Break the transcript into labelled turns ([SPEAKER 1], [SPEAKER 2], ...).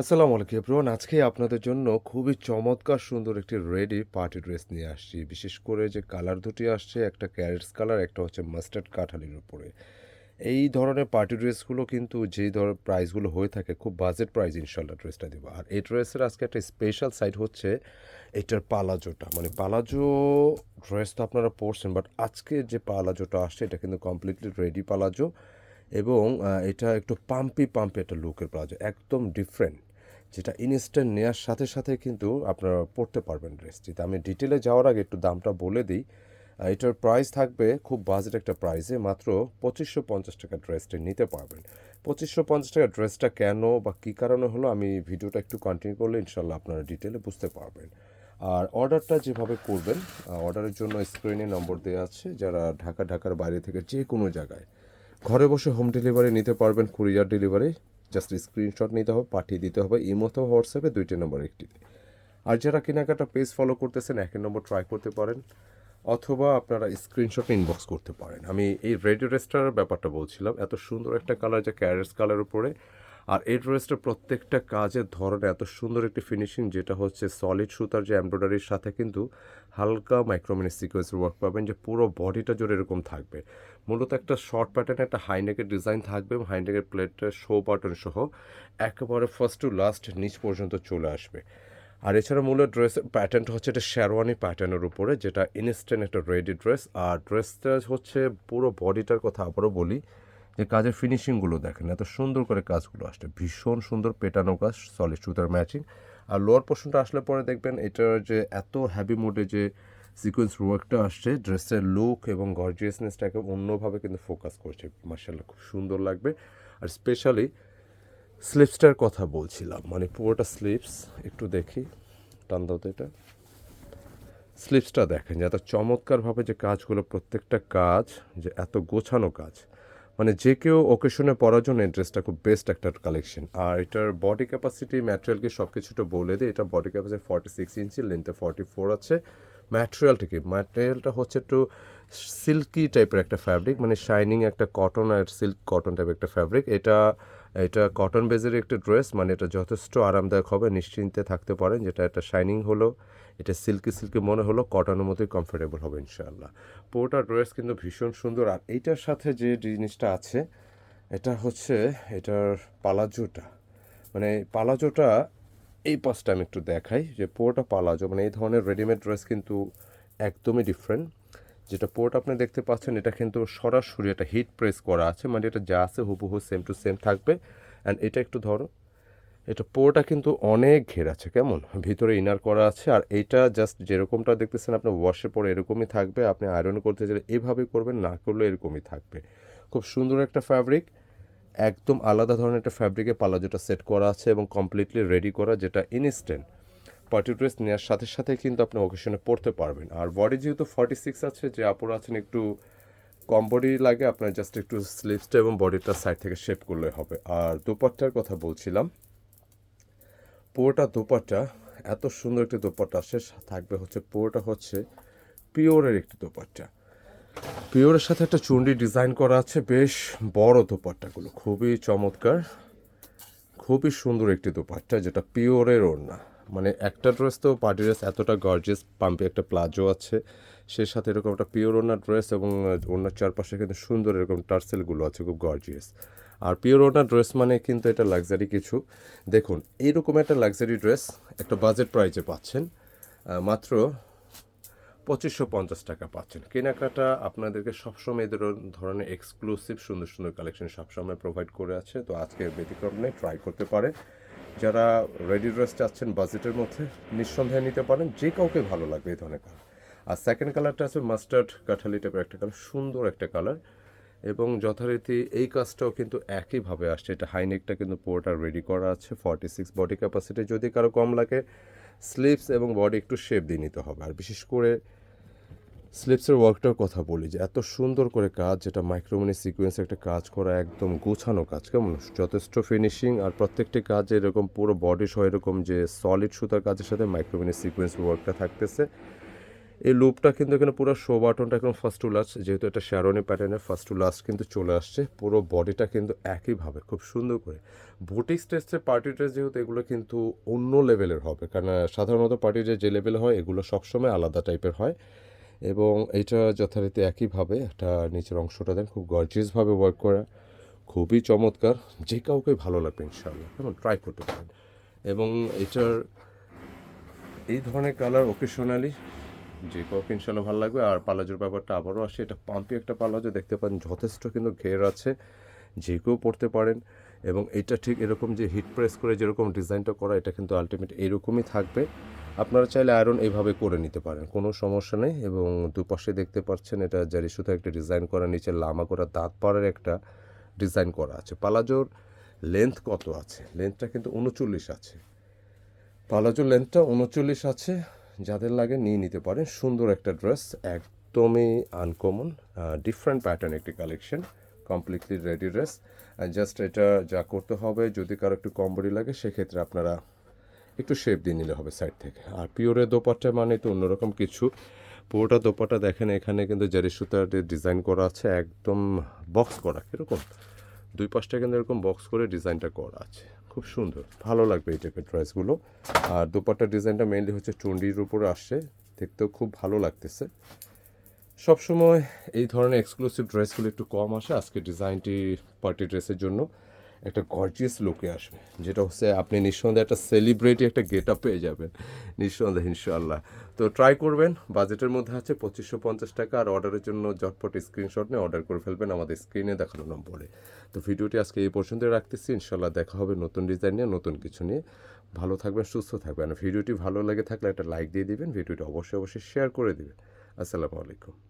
[SPEAKER 1] আসসালামু আলাইকুম এভরিওয়ান। আজকে আপনাদের জন্য খুবই চমৎকার সুন্দর একটি রেডি পার্টি ড্রেস নিয়ে আসছি। বিশেষ করে যে কালার দুটি আসছে, একটা ক্যারেটস কালার, একটা হচ্ছে মাস্টার্ড কাঠালির উপরে। এই ধরনের পার্টি ড্রেসগুলো কিন্তু যেই ধরনের প্রাইসগুলো হয়ে থাকে, খুব বাজেট প্রাইস ইনশাল্লাহ ড্রেসটা দেবো। আর এই ড্রেসের আজকে একটা স্পেশাল সাইড হচ্ছে এটার পালাজোটা। মানে পালাজো ড্রেস তো আপনারা পরছেন, বাট আজকে যে পালাজোটা আসছে, এটা কিন্তু কমপ্লিটলি রেডি পালাজো এবং এটা একটু পাম্পি পাম্পি একটা লুকের প্লাজো, একদম ডিফারেন্ট যেটা ইনস্ট্যান্ট নেওয়ার সাথে সাথে কিন্তু আপনারা পড়তে পারবেন ড্রেসটি তো আমি ডিটেলে যাওয়ার আগে একটু দামটা বলে দিই। এটার প্রাইস থাকবে খুব বাজেট একটা প্রাইসে মাত্র পঁচিশশো পঞ্চাশ টাকা ড্রেসটি নিতে পারবেন। পঁচিশশো পঞ্চাশ টাকা ড্রেসটা কেন বা কী কারণে হলো আমি ভিডিওটা একটু কন্টিনিউ করলে ইনশাল্লাহ আপনারা ডিটেলে বুঝতে পারবেন। আর অর্ডারটা যেভাবে করবেন অর্ডারের জন্য স্ক্রিনে নম্বর দেওয়া আছে। যারা ঢাকা, ঢাকার বাইরে থেকে যে কোনো জায়গায় ঘরে বসে হোম ডেলিভারি নিতে পারবেন কুরিয়ার ডেলিভারি জাস্ট স্ক্রিনশট নিতে হবে, পাঠিয়ে দিতে হবে ইমোতে হোয়াটসঅ্যাপে দুইটি নম্বর একটিতে আর যারা কেনাকাটা পেজ ফলো করতেছেন একের নম্বর ট্রাই করতে পারেন, অথবা আপনারা স্ক্রিনশট ইনবক্স করতে পারেন। আমি এই রেডিও রেস্টারের ব্যাপারটা বলছিলাম, এত সুন্দর একটা কালার যা ক্যারেস কালার উপরে আর এই ড্রেসটার প্রত্যেকটা কাজের ধরন এত সুন্দর একটি ফিনিশিং যেটা হচ্ছে সলিড সুতার যে এমব্রয়ডারির সাথে কিন্তু হালকা মাইক্রোমিনি সিকোয়েন্সের ওয়ার্ক পাবেন, যে পুরো বডিটা জুড়ে এরকম থাকবে। মূলত একটা শর্ট প্যাটার্নে একটা হাইনেকের ডিজাইন থাকবে এবং হাইনেকের প্লেটটা শো বাটন সহ একেবারে ফার্স্ট টু লাস্ট নিচ পর্যন্ত চলে আসবে। আর এছাড়া মূল ড্রেসের প্যাটার্নটা হচ্ছে এটা শেরওয়ানি প্যাটার্নের উপরে, যেটা ইনস্ট্যান্ট একটা রেডি ড্রেস আর ড্রেসটা হচ্ছে পুরো বডিটার কথা আবারও বলি যে কাজের ফিনিশিংগুলো দেখেন, এত সুন্দর করে কাজগুলো আসছে। ভীষণ সুন্দর পেটানো কাজ সলিড সুতার ম্যাচিং আর লোয়ার পোর্শনটা আসলে পরে দেখবেন, এটার যে এত হ্যাভি মোডে যে সিকোয়েন্স ওয়ার্কটা আসছে ড্রেসের লুক এবং গর্জিয়াসনেসটাকে অন্যভাবে কিন্তু ফোকাস করছে। মার্শাল্লাহ খুব সুন্দর লাগবে। আর স্পেশালি স্লিপসটার কথা বলছিলাম মানে পুরোটা স্লিপস একটু দেখি, টান দাও তো এটা। স্লিপসটা দেখেন, যে এত চমৎকারভাবে যে কাজগুলো, প্রত্যেকটা কাজ যে এত গোছানো কাজ। মানে যে কেউ ওকেশনে পরার জন্য এই ড্রেসটা খুব বেস্ট একটা কালেকশন আর এটার বডি ক্যাপাসিটি ম্যাটেরিয়ালকে সব কিছুটা বলে দিই, এটা body capacity forty six inch লেন্থে forty four আছে ম্যাটেরিয়ালটা কি? ম্যাটেরিয়ালটা হচ্ছে একটু সিল্কি টাইপের একটা ফ্যাব্রিক মানে শাইনিং একটা কটন আর সিল্ক কটন টাইপের একটা ফ্যাব্রিক এটা এটা কটন বেজের একটা ড্রেস মানে এটা যথেষ্ট আরামদায়ক হবে, নিশ্চিন্তে থাকতে পারেন, যেটা একটা শাইনিং হলো। এটা সিল্কি সিল্কি মনে হলো কটনের মতোই কমফোর্টেবল হবে ইনশাআল্লাহ। পুরোটা ড্রেস কিন্তু ভীষণ সুন্দর। আর এইটার সাথে যে জিনিসটা আছে, এটা হচ্ছে এটার পালাজোটা। মানে পালাজোটা এই পাশটা আমি একটু দেখাই, যে পুরোটা পালাজো মানে এই ধরনের রেডিমেড ড্রেস কিন্তু একদমই ডিফারেন্ট যেটা পোর্ট আপনি দেখতে পাচ্ছেন, এটা কিন্তু সরাসরি একটা হিট প্রেস করা আছে মানে এটা যা আছে হুবহু সেম টু সেম থাকবে। অ্যান্ড এটা একটু ধরো। এটা পোরটা কিন্তু অনেক ঘের আছে, কেমন? ভিতরে ইনার করা আছে, আর এটা জাস্ট যেরকমটা দেখতেছেন আপনি ওয়াশে পরে এরকমই থাকবে, আপনি আয়রন করতে চাইলে এইভাবেই করবেন, না করলে এরকমই থাকবে। খুব সুন্দর একটা ফ্যাব্রিক একদম আলাদা ধরনের একটা ফ্যাব্রিকে পালাজোটা সেট করা আছে এবং কমপ্লিটলি রেডি করা, যেটা ইনস্ট্যান্ট পার্টি ড্রেস নেওয়ার সাথে সাথে কিন্তু আপনি ওকেশনে পড়তে পারবেন। আর বডি যেহেতু ফর্টি সিক্স আছে, যে আপুরা আছেন একটু কম বডি লাগে, আপনার জাস্ট একটু স্লিভসটা এবং বডিটা সাইড থেকে শেপ করলে হবে। আর দুপাট্টার কথা বলছিলাম পুরোটা দোপাট্টা, এত সুন্দর একটি দোপাট্টা আসে থাকবে হচ্ছে, পুরোটা হচ্ছে পিওরের একটি দোপাট্টা। পিওরের সাথে একটা চুন্ডি ডিজাইন করা আছে, বেশ বড় দোপাট্টাগুলো, খুবই চমৎকার, খুবই সুন্দর একটি দোপাট্টা, যেটা পিওরের ওড়না। মানে একটা ড্রেস তো পার্টি ড্রেস, এতটা গর্জিয়াস পাম্পে একটা প্লাজো আছে সে সাথে এরকম একটা পিওর ওনার ড্রেস এবং ওনার চারপাশে কিন্তু সুন্দর এরকম টার্সেলগুলো আছে, খুব গর্জিয়াস আর পিওর ওনার ড্রেস মানে কিন্তু এটা লাক্সারি কিছু। দেখুন এইরকম একটা লাক্সারি ড্রেস একটা বাজেট প্রাইজে পাচ্ছেন মাত্র পঁচিশশো পঞ্চাশ টাকা পাচ্ছেন। কেনাকাটা আপনাদেরকে সবসময় এই ধরনের এক্সক্লুসিভ সুন্দর সুন্দর কালেকশন সবসময় প্রোভাইড করে আছে, তো আজকে ব্যতিক্রম নেই ট্রাই করতে পারে যারা রেডি ড্রেস চাচ্ছেন বাজেটের মধ্যে, নিঃসন্দেহে নিতে পারেন, যে কাউকে ভালো লাগবে এই ধরনের কালার আর সেকেন্ড কালারটা আছে মাস্টার্ড কাঠালি টাইপের একটা কালার সুন্দর একটা কালার এবং যথারীতি এই কাজটাও কিন্তু একইভাবে আসছে। এটা হাইনেকটা কিন্তু পুরোটা রেডি করা আছে। ফর্টি সিক্স বডি ক্যাপাসিটি যদি কারও কম লাগে স্লিপস এবং বডি একটু শেপ দিয়ে নিতে হবে। আর বিশেষ করে স্লিপসের ওয়ার্কটার কথা বলি যে, এত সুন্দর করে কাজ, যেটা মাইক্রোমিনি সিকোয়েন্সে একটা কাজ করা, একদম গোছানো কাজ। কেমন? যথেষ্ট ফিনিশিং আর প্রত্যেকটি কাজে এরকম পুরো বডি সহ এরকম যে সলিড সুতার কাজের সাথে মাইক্রোমিনি সিকোয়েন্স ওয়ার্কটা থাকতেছে। এই লুপটা কিন্তু এখানে পুরো শো বাটনটা একদম ফার্স্ট টু লাস্ট যেহেতু এটা শ্যারনি প্যাটার্নের ফার্স্ট টু লাস্ট কিন্তু চলে আসছে, পুরো বডিটা কিন্তু একইভাবে, খুব সুন্দর করে। বুটিক স্টেজের পার্টি ড্রেস যেহেতু এগুলো কিন্তু অন্য লেভেলের হবে, কারণ সাধারণত পার্টি ড্রেস যে লেভেল হয়, এগুলো সবসময় আলাদা টাইপের হয় এবং এটা যথারীতি একইভাবে একটা নিচের অংশটা দেন, খুব গর্জিয়াসভাবে ওয়ার্ক করা, খুবই চমৎকার, যে কাউকে ভালো লাগবে ইনশাআল্লাহ, এবং ট্রাই করতে পারেন। এবং এটার, এই ধরনের কালার ওকেশনালি যে কাউকে ইনশাল্লাহ ভালো লাগবে। আর পালাজোর ব্যাপারটা আবারও আসে। এটা পাম্পি একটা পালাজো, দেখতে পান যথেষ্ট কিন্তু ঘের আছে। যে কেউ পড়তে পারেন। এবং এটা ঠিক এরকম যে হিট প্রেস করে যেরকম ডিজাইনটা করা, এটা কিন্তু আলটিমেট এরকমই থাকবে। আপনারা চাইলে আয়রন এইভাবে করে নিতে পারেন, কোনো সমস্যা নেই। এবং দুপাশে দেখতে পাচ্ছেন এটা জারি সুতো একটা ডিজাইন করা, নিচে লামা করা, দাঁত পাড়ের একটা ডিজাইন করা আছে। পালাজোর লেন্থ কত আছে? লেন্থটা কিন্তু উনচল্লিশ আছে। পালাজোর লেন্থটা উনচল্লিশ আছে। যাদের লাগে নিয়ে নিতে পারেন। সুন্দর একটা ড্রেস, একদমই আনকমন ডিফারেন্ট প্যাটার্ন একটি collection completely ready dress just এটা যা করতে হবে, যদি কারও একটু কম বডি লাগে, সেক্ষেত্রে আপনারা একটু শেপ দিয়ে নিলে হবে সাইড থেকে। আর পিওরের দোপাট্টা মানে তো অন্যরকম কিছু। পুরোটা দোপাটা দেখেন, এখানে কিন্তু জারি সুতার ডিজাইন করা আছে, একদম বক্স করা। কীরকম? দুই পাশটা কিন্তু এরকম বক্স করে ডিজাইনটা করা আছে। খুব সুন্দর, ভালো লাগবে এই টাইপের ড্রেসগুলো আর দুপাট্টা ডিজাইনটা মেনলি হচ্ছে চুন্ডির উপরে আসছে, দেখতেও খুব ভালো লাগতেছে। সবসময় এই ধরনের এক্সক্লুসিভ ড্রেসগুলো একটু কম আসে আজকে ডিজাইনটি পার্টি ড্রেসের জন্য। একটা গর্জিয়াস লুকে আসবে। যেটা হচ্ছে আপনি নিঃসন্দেহে একটা সেলিব্রিটি একটা গেট আপ পেয়ে যাবেন। নিঃসন্দেহে, ইনশাআল্লাহ। তো ট্রাই করবেন। বাজেটের মধ্যে আছে পঁচিশশো পঞ্চাশ টাকা আর অর্ডারের জন্য ঝটপট স্ক্রিনশট নিয়ে অর্ডার করে ফেলবেন আমাদের স্ক্রিনে দেখানো নম্বরে। তো ভিডিওটি আজকে এই পর্যন্ত রাখতেছি। ইনশাল্লাহ দেখা হবে নতুন ডিজাইন নিয়ে, নতুন কিছু নিয়ে। ভালো থাকবেন, সুস্থ থাকবেন। ভিডিওটি ভালো লাগে থাকলে একটা লাইক দিয়ে দিবেন। ভিডিওটি অবশ্যই অবশ্যই শেয়ার করে দিবেন। আসসালামু আলাইকুম।